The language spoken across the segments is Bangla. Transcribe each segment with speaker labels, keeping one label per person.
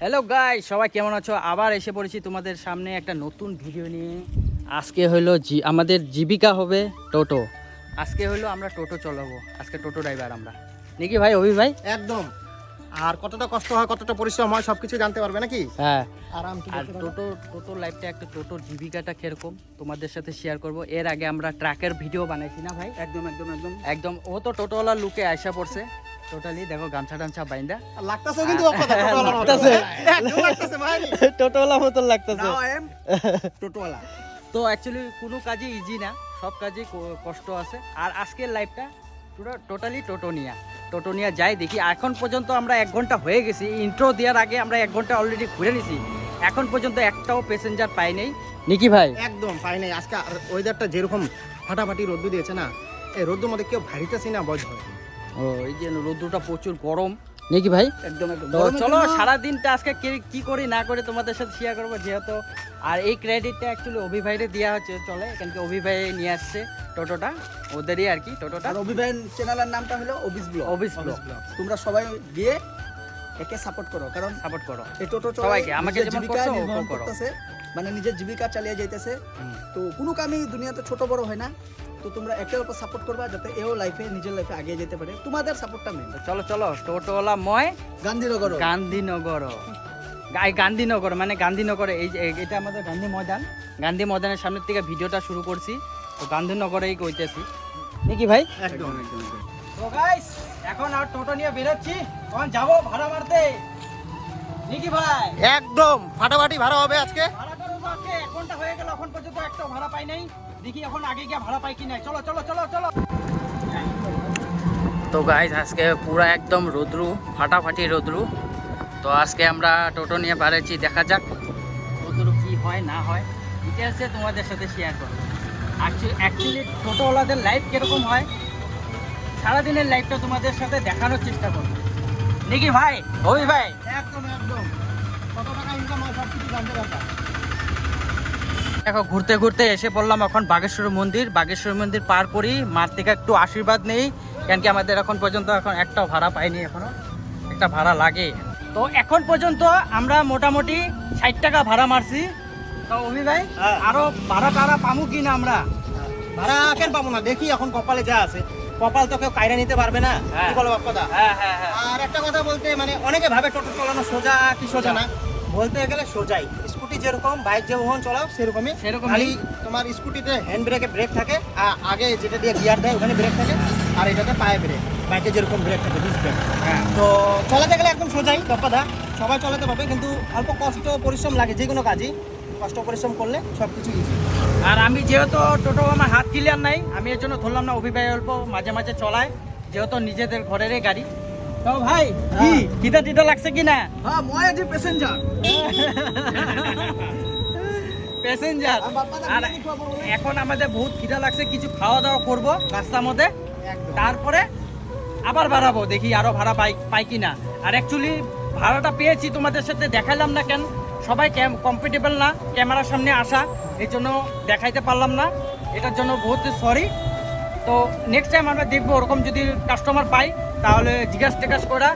Speaker 1: হ্যালো গাই সবাই কেমন আছো? আবার এসে পড়েছি তোমাদের সামনে একটা নতুন ভিডিও নিয়ে। আজকে হলো জি আমাদের জীবিকা হবে টোটো। আজকে হলো আমরা টোটো চলাবো। আজকে টোটো ড্রাইভার আমরা। নাকি ভাই অভি ভাই?
Speaker 2: একদম। আর কতটা কষ্ট হয় কতটা পরিশ্রম হয় সবকিছু জানতে পারবে নাকি?
Speaker 1: হ্যাঁ।
Speaker 2: আরাম
Speaker 1: আর টোটো টোটো লাইফটা একটা টোটোর জীবিকাটা কীরকম? তোমাদের সাথে শেয়ার করব। এর আগে আমরা ট্রাকের ভিডিও বানাইছি না ভাই?
Speaker 2: একদম একদম একদম।
Speaker 1: একদম। ও তো টোটোওয়ালা লুকে আয়সা পড়ছে। টোটালি দেখো গামছা টামছা বাইন্দা।
Speaker 2: লাগতাছে কিন্তু
Speaker 1: লাগতাছে।
Speaker 2: লাগতাছে ভাই।
Speaker 1: টোটোওয়ালা মতন লাগতেছে।
Speaker 2: আই এম টোটোওয়ালা
Speaker 1: তো অ্যাকচুয়ালি কোনো কাজই ইজি না সব কাজে কষ্ট আছে। আর আজকের লাইফটা পুরো টোটালি টোটোনিয়া টোটোনিয়া যাই দেখি এখন পর্যন্ত আমরা এক ঘণ্টা হয়ে গেছি। ইন্ট্রো দেওয়ার আগে আমরা এক ঘণ্টা অলরেডি ঘুরে নিছি। এখন পর্যন্ত একটাও প্যাসেঞ্জার পাই নাই। নিকি ভাই?
Speaker 2: একদম পাই নাই। আজকে ওয়েদারটা যেরকম ফাটাফাটি রোদ্দু দিয়েছে না এই রোদ্দুর মধ্যে কেউ ভারিতেছি না বজ হয়
Speaker 1: ও এই যে রোদ্রটা প্রচুর গরম। নাকি ভাই?
Speaker 2: একদম একদম।
Speaker 1: চলো সারা দিনটা আজকে কি- কি করি না করি তোমাদের সাথে শেয়ার করব যেহেতু আর এই ক্রেডিটটা অ্যাকচুয়ালি অভি ভাইরে দেওয়া হচ্ছে চলে কেন অভি ভাই নিয়ে আসছে টোটোটা ওদেরই আর কি টোটোটা
Speaker 3: আর অভিভাবন চ্যানেলের নামটা হলো অবিস ব্লগ
Speaker 1: অবিস ব্লগ
Speaker 3: তোমরা সবাই গিয়ে একে সাপোর্ট করো কারণ
Speaker 1: সাপোর্ট করো।
Speaker 3: এই টোটো
Speaker 1: সবাইকে, আমাকে যেমন করছ।
Speaker 3: করতেছে মানে নিজের জীবিকা চালিয়ে যাইতেছে। তো কোনো কামই দুনিয়াতে ছোট বড় হয় না। তো তোমরা একের উপর সাপোর্ট করবা যাতে এও লাইফে নিজের লাইফে আগে যেতে পারে। তোমাদের সাপোর্টটা মেন
Speaker 1: চলো চলো টোটোওয়ালা ময়
Speaker 3: গান্ধীনগর।
Speaker 1: গান্ধীনগর। গাই গান্ধীনগর মানে গান্ধীনগরে এই যে এটা আমাদের গান্ধী ময়দান। গান্ধী ময়দানের সামনের থেকে ভিডিওটা শুরু করছি। তো গান্ধীনগরেই কইতেছি। নাকি ভাই?
Speaker 2: একদম একদম।
Speaker 1: তো গাইস এখন আর টোটো নিয়ে বেরোচ্ছি। এখন যাব ভাড়া মারতে নাকি ভাই?
Speaker 2: একদম ফাটাফাটি ভাড়া হবে আজকে।
Speaker 1: ভাড়াটা রোজ আজকে। এক ঘণ্টা হয়ে গেল এখন পর্যন্ত একটা ভাড়া পাই নাই। দেখি এখন আগে গিয়ে ভাড়া পাই কি নাই চলো চলো চলো চলো। তো গাইজ আজকে পুরো একদম রোদ্রু ফাটাফাটি রোদ্রু। তো আজকে আমরা টোটো নিয়ে বাড়াচ্ছি দেখা যাক রোদ্রু কি হয় না হয়। ডিটেলসে তোমাদের সাথে শেয়ার করব। অ্যাকচুয়ালি টোটোওয়ালাদের লাইফ কীরকম হয় সারাদিনের লাইফটা তোমাদের সাথে দেখানোর চেষ্টা করব। নাকি ভাই ওই ভাই।
Speaker 2: একদম একদম। কত টাকা ইনকাম হয় সবকিছু জানতে পারবা
Speaker 1: দেখো ঘুরতে ঘুরতে এসে পড়লাম এখন বাগেশ্বর মন্দির। বাগেশ্বর মন্দির পার করি মার থেকে একটু আশীর্বাদ নেই কেন কি আমাদের এখন পর্যন্ত এখন একটা ভাড়া পাইনি এখনও। একটা ভাড়া লাগে। তো এখন পর্যন্ত আমরা মোটামুটি ষাট টাকা ভাড়া মারছি। তো অভি ভাই
Speaker 2: হ্যাঁ।
Speaker 1: আরও ভাড়া টাড়া পামু কি না আমরা?
Speaker 2: ভাড়া কেন পাবো না? দেখি এখন কপালে যা আছে। কপাল তো কেউ কায়রা নিতে পারবে না।
Speaker 1: হ্যাঁ।
Speaker 2: কি বলো
Speaker 1: হ্যাঁ হ্যাঁ।
Speaker 2: আর একটা কথা বলতে মানে অনেকে ভাবে টোটো চালানো সোজা কি সোজা না। বলতে গেলে সোজাই। স্কুটি যেরকম বাইক যেমন চালাও সেরকমই।
Speaker 1: সেরকমই।
Speaker 2: খালি তোমার স্কুটিতে হ্যান্ড ব্রেকে ব্রেক থাকে আর আগে যেটা দিয়ে গিয়ার দেয় ওখানে ব্রেক থাকে আর এটাতে পায়ে ব্রেক বাইকে যেরকম ব্রেক থাকে ডিস্ক ব্রেক
Speaker 1: হ্যাঁ।
Speaker 2: তো চালাতে গেলে একদম সোজাই বাপ্পাদা সবাই চলাতে পারবে কিন্তু অল্প কষ্ট পরিশ্রম লাগে যে কোনো কাজই। কষ্ট পরিশ্রম করলে সব কিছু
Speaker 1: আর আমি যেহেতু টোটো আমার হাত ক্লিয়ার নাই আমি এর জন্য ধরলাম না অভি অল্প মাঝে মাঝে চলায় যেহেতু নিজেদের ঘরেরই গাড়ি। তো ভাই কি?
Speaker 3: হ্যাঁ।
Speaker 1: খিদা টিদা লাগছে কি না?
Speaker 3: হ্যাঁ মই আজি প্যাসেঞ্জার
Speaker 1: প্যাসেঞ্জার আর এখন আমাদের বহুত খিদা লাগছে কিছু খাওয়া দাওয়া করব রাস্তার মধ্যে। তারপরে আবার বাড়াবো দেখি আরও ভাড়া পাই পাই কিনা আর অ্যাকচুয়ালি ভাড়াটা পেয়েছি তোমাদের সাথে দেখাইলাম না কেন? সবাই কমফর্টেবল না ক্যামেরার সামনে আসা এই জন্য দেখাইতে পারলাম না। এটার জন্য বহুত সরি তো নেক্সট টাইম আমরা দেখব ওরকম যদি কাস্টমার পাই তাহলে জিজ্ঞাসা টিজ্ঞাস করা।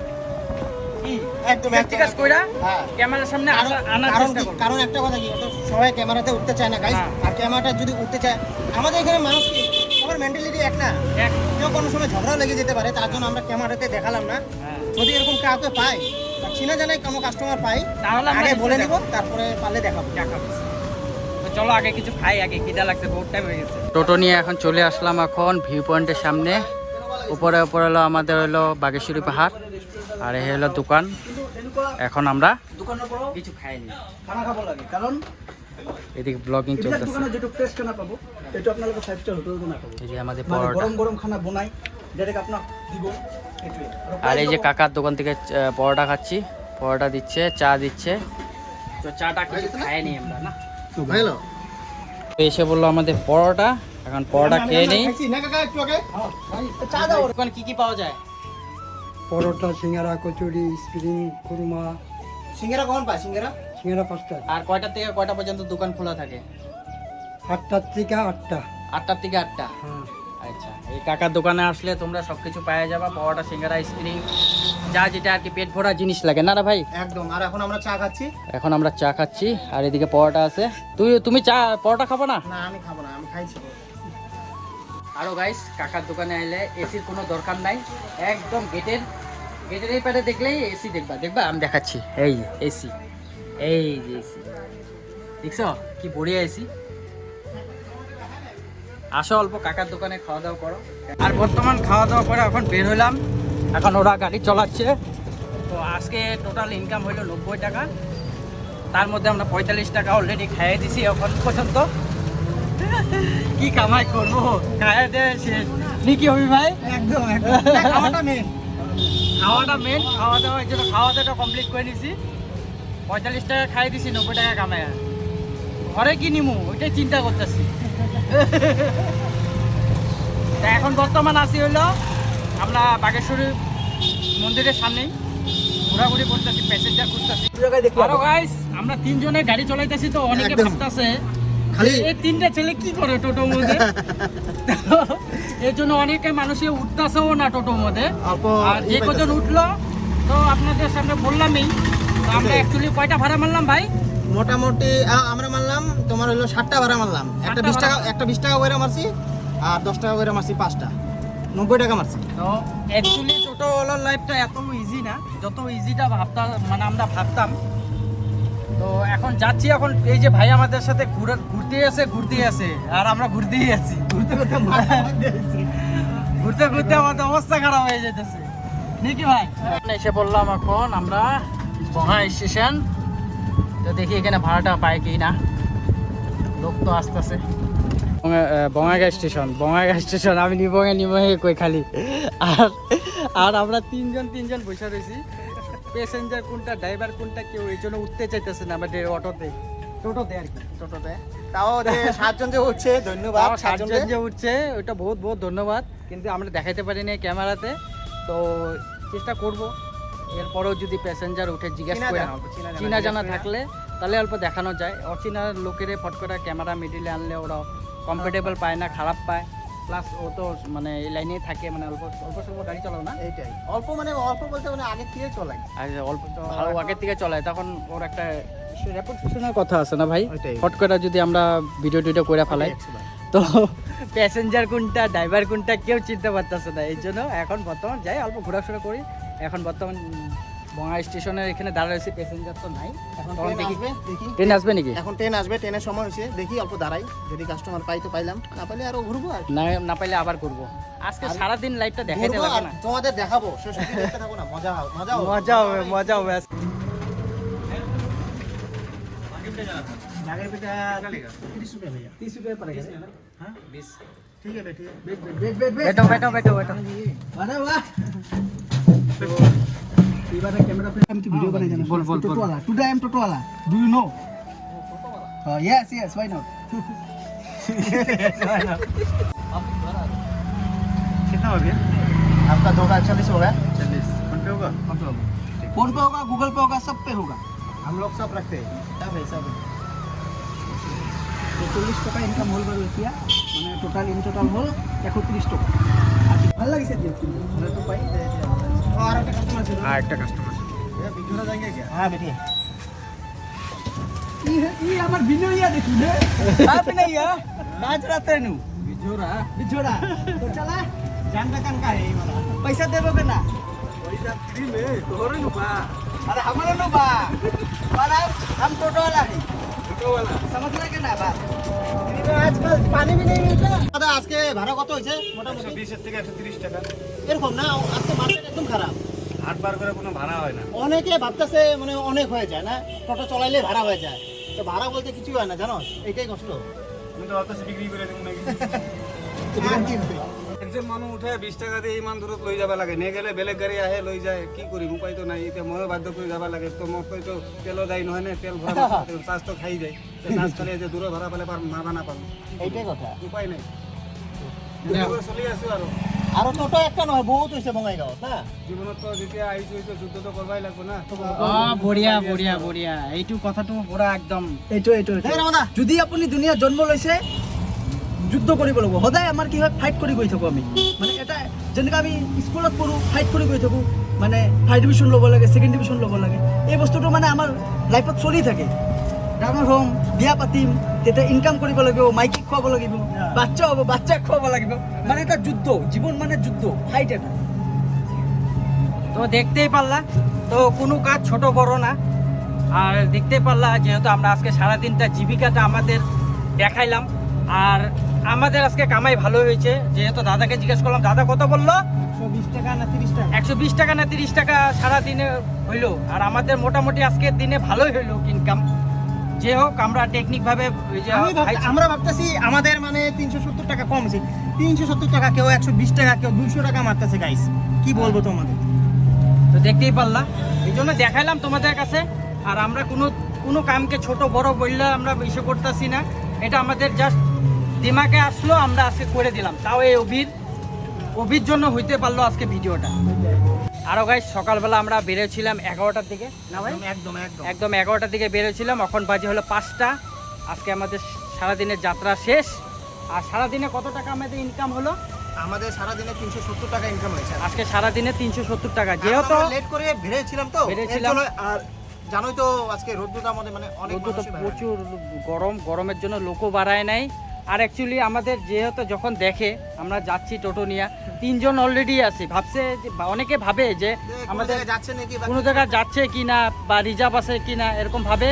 Speaker 1: কি?
Speaker 2: একদম
Speaker 1: জিজ্ঞাসা টিজ্ঞাস করা
Speaker 2: হ্যাঁ।
Speaker 1: ক্যামেরার সামনে আনার
Speaker 2: কারণ
Speaker 1: চেষ্টা
Speaker 2: কি- কারণ একটা কথা কি? সবাই ক্যামেরাতে উঠতে চায় না গাইস
Speaker 1: হ্যাঁ।
Speaker 2: আর ক্যামেরাটা যদি উঠতে চায় আমাদের এখানে মানুষ কি? সবার মেন্টালিটি এক না। কেউ কোনো সময় ঝগড়া লেগে যেতে পারে তার জন্য আমরা ক্যামেরাতে দেখালাম না।
Speaker 1: হ্যাঁ।
Speaker 2: যদি এরকম কাউকে পাই চিনা জানাই কোনো কাস্টমার পাই
Speaker 1: তাহলে
Speaker 2: আগে বলে তারপরে পারলে দেখাবো।
Speaker 1: দেখাবো। তো চলো আগে কিছু খাই আগে খিদা লাগছে বহুত টাইম হয়ে গেছে। টোটো নিয়ে এখন চলে আসলাম এখন ভিউ পয়েন্টের সামনে। উপরে উপরে হলো আমাদের হলো বাগেশ্বরী পাহাড় আর এই হলো দোকান। এখন আমরা
Speaker 3: দোকানের পরও
Speaker 1: কিছু খাইনি।
Speaker 3: খানা খাব লাগে কারণ
Speaker 1: এদিকে ব্লগিং চলতেছে।
Speaker 3: খানা পাব ফাইভ
Speaker 1: এই যে আমাদের
Speaker 3: মানে
Speaker 1: পরোটা।
Speaker 3: খানা বনাই দিব
Speaker 1: আর এই যে কাকার দোকান থেকে পরোটা খাচ্ছি পরোটা দিচ্ছে চা দিচ্ছে। তো চাটা কিছু খাইনি আমরা না?
Speaker 2: হ্যালো
Speaker 1: তো এসে বলল আমাদের পরোটা এখন পরোটা খেয়ে নেই।
Speaker 2: খাইছি। না কাকা একটু আগে।
Speaker 3: চা দাও।
Speaker 1: দোকান কি কি পাওয়া যায়?
Speaker 4: পরোটা সিঙ্গারা কচুরি স্প্রিং খুরমা।
Speaker 2: সিঙ্গেরা কখন পায়? সিঙ্গারা?
Speaker 4: সিঙ্গারা পাঁচটা
Speaker 1: আর কয়টা থেকে কয়টা পর্যন্ত দোকান খোলা থাকে?
Speaker 4: আটটার থেকে আটটা।
Speaker 1: আটটার থেকে আটটা?
Speaker 4: হ্যাঁ।
Speaker 1: আচ্ছা এই কাকার দোকানে আসলে তোমরা সব কিছু পাওয়া যাবা পরোটা সিঙ্গারা স্প্রিং যা যেটা আর কি পেট ভরা জিনিস লাগে। না রে ভাই?
Speaker 2: একদম। আর এখন আমরা চা খাচ্ছি।
Speaker 1: এখন আমরা চা খাচ্ছি আর এদিকে পরোটা আছে। তুই তুমি চা পরোটা খাব না?
Speaker 2: না আমি খাব না আমি খাইছি।
Speaker 1: আরও গাইস কাকার দোকানে আইলে এসির কোনো দরকার নাই। একদম গেটের গেটের এই পারে দেখলেই এসি দেখবা। দেখবা, আমি দেখাচ্ছি। এই এসি এই যে এসি দেখছ? কি বড়িয়া এসি আসো অল্প, কাকার দোকানে খাওয়া দাওয়া করো। আর বর্তমান খাওয়া দাওয়া করে এখন বের হলাম এখন ওরা গাড়ি চলাচ্ছে। তো আজকে টোটাল ইনকাম হইল নব্বই টাকা। তার মধ্যে আমরা পঁয়তাল্লিশ টাকা অলরেডি খাইয়ে দিছি এখন পর্যন্ত। কি কামাই করব? দিয়ে শেষ হবি ভাই?
Speaker 2: একদম খাওয়াটা মেন
Speaker 1: খাওয়াটা মেন খাওয়া দাওয়া এই জন্য খাওয়া দাওয়াটা কমপ্লিট করে নিছি। পঁয়তাল্লিশ টাকা খাই দিছি নব্বই টাকা কামাই। ঘরে কি নিমু? ওইটাই চিন্তা করতেছি। এখন বর্তমান আসি হইল আমরা বাগেশ্বরী মন্দিরের সামনেই। ঘোরাঘুরি করতেছি প্যাসেঞ্জার। গাইস আমরা তিনজনে গাড়ি চলাইতেছি তো অনেকে। ভাবতেছে
Speaker 2: খালি
Speaker 1: এই তিনটা ছেলে কি করে টোটোর মধ্যে? এর জন্য অনেকে মানুষে উঠতেছেও না টোটোর মধ্যে। আর যে কজন উঠল তো আপনাদের সামনে বললামই তো আমরা অ্যাকচুয়ালি কয়টা ভাড়া মারলাম ভাই?
Speaker 2: মোটামুটি আমরা মারলাম তোমার হলো ষাটটা ভাড়া মারলাম। একটা বিশ টাকা একটা বিশ টাকা করে মারছি আর দশ টাকা করে মারছি পাঁচটা। নব্বই টাকা মারছি।
Speaker 1: তো অ্যাকচুয়ালি টোটোওয়ালার লাইফটা এত ইজি না। যত ইজিটা ভাবতাম মানে আমরা ভাবতাম তো এখন যাচ্ছি এখন এই যে ভাই আমাদের সাথে ঘুরে ঘুরতে আছে ঘুরতে আছে আর আমরা ঘুরতেই আছি।
Speaker 2: ঘুরতে ঘুরতে ঘুরতে গেছে।
Speaker 1: ঘুরতে ঘুরতে আমাদের অবস্থা খারাপ হয়ে যেতেছে। নাকি ভাই? এসে বললাম এখন আমরা বঙ্গা স্টেশন। তো দেখি এখানে ভাড়াটা পাই কি না। লোক তো আসতেছে। Bongaigaon station Bongaigaon station. আমি নিবঙ্গে নিবঙ্গে কই খালি। আর আর আমরা তিনজন তিনজন বসে রয়েছি। প্যাসেঞ্জার কোনটা ড্রাইভার কোনটা কেউ এই জন্য উঠতে চাইতেছে না আমাদের অটোতে। টোটোতে আর কি।
Speaker 2: টোটোতে। তাও সাতজন যে উঠছে ধন্যবাদ সাতজন
Speaker 1: যে উঠছে ওইটা বহুত বহুত ধন্যবাদ কিন্তু আমরা দেখাইতে পারিনি ক্যামেরাতে। তো চেষ্টা করব এরপরেও যদি প্যাসেঞ্জার উঠে জিজ্ঞেস করে।
Speaker 2: জানা, চিনা জানা
Speaker 1: থাকলে তাহলে অল্প দেখানো যায়। অচিনা লোকের ফট করে ক্যামেরা মিডিলে আনলে ওরা কমফোর্টেবল পায় না খারাপ পায়। প্লাস ও তো মানে এই লাইনেই থাকে মানে অল্প অল্প স্বল্প গাড়ি চালাও না।
Speaker 2: এইটাই। অল্প মানে অল্প বলতে মানে আগে থেকে চলাই।
Speaker 1: আর অল্প তো ভালো আগের থেকে চলায় তখন ওর একটা রেপুটেশনের কথা আছে না ভাই। ফট করে যদি আমরা ভিডিও টিডিও করে ফেলাই তো প্যাসেঞ্জার কোনটা ড্রাইভার কোনটা কেউ চিনতে পারতেছে না। এই জন্য এখন বর্তমান যাই অল্প ঘোরাফেরা করি। এখন বর্তমান বঙ্গা স্টেশনের এখানে দাঁড়া রয়েছে প্যাসেঞ্জার তো নাই
Speaker 2: এখন
Speaker 1: তখন
Speaker 2: ট্রেন
Speaker 1: দেখি
Speaker 2: আসবে দেখি
Speaker 1: ট্রেন আসবে নাকি
Speaker 2: এখন ট্রেন আসবে ট্রেনের সময় হয়েছে দেখি অল্প দাঁড়াই যদি কাস্টমার পাই তো পাইলাম না পাইলে আরো ঘুরবো আর
Speaker 1: না না পাইলে আবার করবো আজকে
Speaker 2: আর-
Speaker 1: সারাদিন লাইটটা দেখাইতে
Speaker 2: ঘুরবো
Speaker 1: লাগবে
Speaker 2: আর
Speaker 1: না
Speaker 2: তোমাদের দেখাবো শেষ অবধি দেখতে থাকো না মজা হবে মজা হবে
Speaker 1: মজা হবে মজা হবে
Speaker 2: नागर बेटा तीस रुपये भैया
Speaker 3: तीस रुपये पड़ेगा
Speaker 2: हाँ बीस ठीक है ठीक है
Speaker 3: वेट वेट वेट वेट
Speaker 1: बैठो बैठो बैठो बैठो
Speaker 3: अरे वाह এবারে ক্যামেরা ফ্রেম আমি তো ভিডিও বানাই জানা
Speaker 1: বল, বল,
Speaker 3: টোটো
Speaker 1: বল।
Speaker 3: वाला टुडे आई एम टोटो वाला डू यू नो हां यस यस व्हाई नॉट
Speaker 2: कितना हो गया आपका दो का चालीस हो गया
Speaker 4: चालीस फोन पे होगा
Speaker 3: फोन पे होगा गूगल पे होगा सब पे होगा
Speaker 2: हम लोग सब रखते हैं सब है सब है
Speaker 3: চল্লিশ টাকা ইনকাম হল বাৰু এতিয়া মানে টোটাল ইন টোটাল হ'ল একত্ৰিছ টকা আজি ভাল লাগিছে দিয়ক কিন্তু ভাড়াটো পাই
Speaker 2: और একটা कस्टमर ছিল
Speaker 1: আর একটা কাস্টমার
Speaker 2: ये बिजोरा जाएंगे क्या हाँ बेटी
Speaker 3: ই ই আমাৰ বিনয়া দেখি নে आप नहीं है नाच रात नु
Speaker 1: বিজোরা
Speaker 3: बिछोड़ा तो चला
Speaker 2: जान का का है ये वाला
Speaker 3: पैसा देबोगे ना पैसा फ्री में तोरे नु बा अरे हमारे नु बा पर हम टोटो वाला है टोटो वाला समझ रहे के ना बात
Speaker 2: আজকাল পানি भी नहीं मिलता দাদা আজকে ভাড়া কত হয়েছে মোটামুটি
Speaker 5: বিশের থেকে একশো তিরিশ টাকা
Speaker 2: এরকম না আজকে মার্কেট একদম খারাপ
Speaker 5: হাট বার করে কোনো ভাড়া হয় না।
Speaker 2: অনেকে ভাবতেছে মানে অনেক হয়ে যায় না? টোটো চলাইলে ভাড়া হয়ে যায়। তো ভাড়া বলতে কিছুই হয় না জানো? এইটাই কষ্ট।
Speaker 5: আমি তো ভাবতেছি বিক্রি করে দেবো নাকি? একজন মানুহ উঠে বিশ টাকা দিয়ে ইমান দূৰত লৈ যাব লাগে। নে গেলে বেলেগ গাড়ী আহে লৈ যায়। কি কৰিম? উপায়তো নাই। এতিয়া ময়ো বাধ্য কৰি যাব লাগে। তো মোক তো তেলো দায়ী নহয় নে? তেল ভৰা চাৰ্জটো খাই যায়। চাৰ্জ খালে এতিয়া দূৰৰ ভাড়া পালে পাৰ মাৰবা নাপাম
Speaker 2: এইটাই কথা।
Speaker 5: উপায় নাই। চলি আছোঁ আৰু।
Speaker 2: টোটো একটা বহুত না?
Speaker 5: যেতিয়া আহিছোঁ এতিয়া যুদ্ধটো কৰিবই লাগিব না?
Speaker 1: অ বঢ়িয়া বঢ়িয়া বঢ়িয়া। এইটো কথাটো একদম
Speaker 3: এইটো এইটো এইটো। যদি আপুনি দুনিয়াত জন্ম লৈছে যুদ্ধ কৰিব লাগিব। সদায় আমাৰ কি হয় ফাইট কৰি গৈ থাকোঁ আমি। মানে এটা যেনেকৈ আমি স্কুলত পঢ়োঁ ফাইট কৰি গৈ থাকোঁ। মানে ফাৰ্ষ্ট ডিভিশ্যন ল'ব লাগে ছেকেণ্ড ডিভিশ্যন ল'ব লাগে। এই বস্তুটো মানে আমাৰ লাইফত চলি থাকে। ডাঙৰ হ'ম বিয়া পাতিম তেতিয়া ইনকাম কৰিব লাগিব মাইকীক খুৱাব লাগিব বাচ্চা হ'ব বাচ্চাক খুৱাব লাগিব। মানে এটা যুদ্ধ জীৱন মানে যুদ্ধ ফাইট এটা।
Speaker 1: তো দেখতেই পারলা তো কোনো কাজ ছোট বড় না। আর দেখতে পারলা যেহেতু আমরা আজকে সারাদিনটা জীবিকাটা আমাদের দেখাইলাম আর আমাদের আজকে কামাই ভালো হয়েছে। যেহেতু দাদাকে জিজ্ঞেস করলাম দাদা কত বলল?
Speaker 2: বিশ টাকা না তিরিশ টাকা?
Speaker 1: একশো বিশ টাকা না তিরিশ টাকা সারাদিনে হইল আর আমাদের মোটামুটি আজকের দিনে ভালোই হইল ইনকাম যে হোক আমরা টেকনিকভাবে
Speaker 2: ভাবতে-
Speaker 1: ভাই-
Speaker 2: আমরা ভাবতেছি আমাদের মানে তিনশো সত্তর টাকা কমছে তিনশো সত্তর টাকা কেউ একশো বিশ টাকা কেউ দুইশো টাকা মারতেছে গাইস কি বলব তোমাদের?
Speaker 1: তো দেখতেই পারলা। এই জন্য দেখাইলাম তোমাদের কাছে। আর আমরা কোনো কোনো কামকে ছোট বড় বললে আমরা ইসে করতেছি না। এটা আমাদের জাস্ট দিমাগে আসলো আমরা আজকে করে দিলাম। তাও এই অভির অভির জন্য হইতে পারল আজকে ভিডিওটা। আরও গাই সকালবেলা আমরা বেরোছিলাম এগারোটার দিকে। না ভাই?
Speaker 2: একদম একদম
Speaker 1: একদম। এগারোটার দিকে বেরোছিলাম এখন বাজে হলো পাঁচটা। আজকে আমাদের সারাদিনের যাত্রা শেষ। আর সারাদিনে কত টাকা আমাদের ইনকাম হলো?
Speaker 2: আমাদের সারাদিনে তিনশো সত্তর টাকা ইনকাম হয়েছে
Speaker 1: আজকে। সারাদিনে তিনশো সত্তর টাকা যেহেতু
Speaker 2: লেট করে বেরিয়েছিলাম তো
Speaker 1: বেরিয়েছিলাম।
Speaker 2: আর জানোই তো আজকে রোদ্দুটা আমাদের মানে অনেক।
Speaker 1: প্রচুর গরম গরমের জন্য লোকও বাড়ায় নাই। আর অ্যাকচুয়ালি আমাদের যেহেতু যখন দেখে আমরা যাচ্ছি টোটো নিয়ে তিনজন অলরেডি আছে। ভাবছে যে অনেকে ভাবে যে আমাদের
Speaker 2: জায়গায় যাচ্ছে নাকি
Speaker 1: কোনো জায়গায় যাচ্ছে কি না বা রিজার্ভ আছে কি না এরকম ভাবে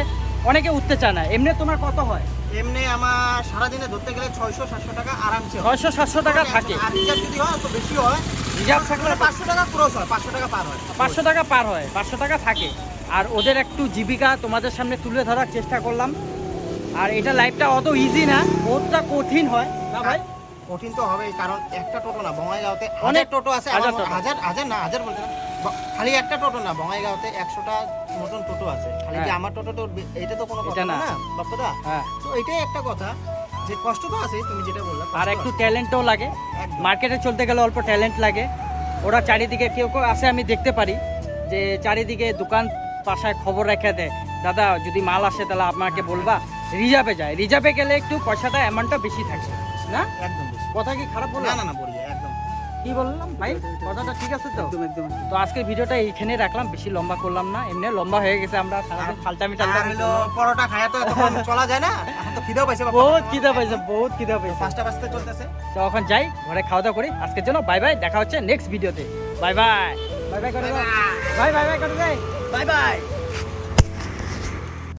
Speaker 1: অনেকে উঠতে চায় না। এমনি তোমার কত হয়?
Speaker 2: এমনি আমার সারাদিনে ধরতে গেলে ছয়শো সাতশো টাকা আরামসে
Speaker 1: ছয়শো সাতশো টাকা থাকে।
Speaker 2: আর রিজার্ভ যদি হয় তো বেশি হয়।
Speaker 1: রিজার্ভ থাকলে
Speaker 2: পাঁচশো টাকা ক্রস হয় পাঁচশো টাকা পার হয়।
Speaker 1: পাঁচশো টাকা পার হয় পাঁচশো টাকা থাকে। আর ওদের একটু জীবিকা তোমাদের সামনে তুলে ধরার চেষ্টা করলাম। আর এটা লাইফটা অত ইজি না বহুতটা কঠিন হয়। না ভাই?
Speaker 2: কঠিন তো হবেই কারণ একটা টোটো না বঙ্গাইগাঁওতে
Speaker 1: অনেক
Speaker 2: টোটো আছে
Speaker 1: হাজার
Speaker 2: হাজার হাজার না হাজার বলতে না খালি একটা টোটো না বঙ্গাইগাঁওতে একশোটা মতন টোটো আছে। খালি যে
Speaker 1: হ্যাঁ।
Speaker 2: আমার টোটো তো এটা তো কোনো কথা
Speaker 1: না।
Speaker 2: বাপ্পাদা?
Speaker 1: হ্যাঁ।
Speaker 2: তো এটাই একটা কথা যে কষ্ট তো আছে তুমি যেটা বললে
Speaker 1: আর একটু ট্যালেন্টও লাগে। মার্কেটে চলতে গেলে অল্প ট্যালেন্ট লাগে। ওরা চারিদিকে কেউ কেউ আসে আমি দেখতে পারি যে চারিদিকে দোকান পাশায় খবর রেখে দেয় দাদা যদি মাল আসে তাহলে আপনাকে বলবা। রিজার্ভে যায়। রিজার্ভে গেলে একটু পয়সাটা অ্যামাউন্টটা বেশি থাকে না?
Speaker 2: একদম।
Speaker 1: কথা কি খারাপ
Speaker 2: না
Speaker 1: বললাম
Speaker 2: না না বলি একদম।
Speaker 1: কি বললাম? ভাই কথাটা ঠিক আছে তো?
Speaker 3: একদম একদম
Speaker 1: তো আজকের ভিডিওটা এইখানে রাখলাম বেশি লম্বা করলাম না। এমনি লম্বা হয়ে গেছে আমরা সারাদিন ফালতামি
Speaker 2: আর
Speaker 1: টালতামি
Speaker 2: হলো পরোটা খায়া তো তখন চলা যায় না? এখন তো খিদেও পাইছে।
Speaker 1: বহুত খিদা পাইছে বহুত খিদা পাইছে।
Speaker 2: পাঁচটা বাজতে চলতেছে।
Speaker 1: তো এখন যাই ঘরে খাওয়া দাওয়া করি। আজকের জন্য বাই বাই দেখা হচ্ছে নেক্সট ভিডিওতে বাই বাই বাই বাই করে বাই বাই বাই করে
Speaker 3: বাই বাই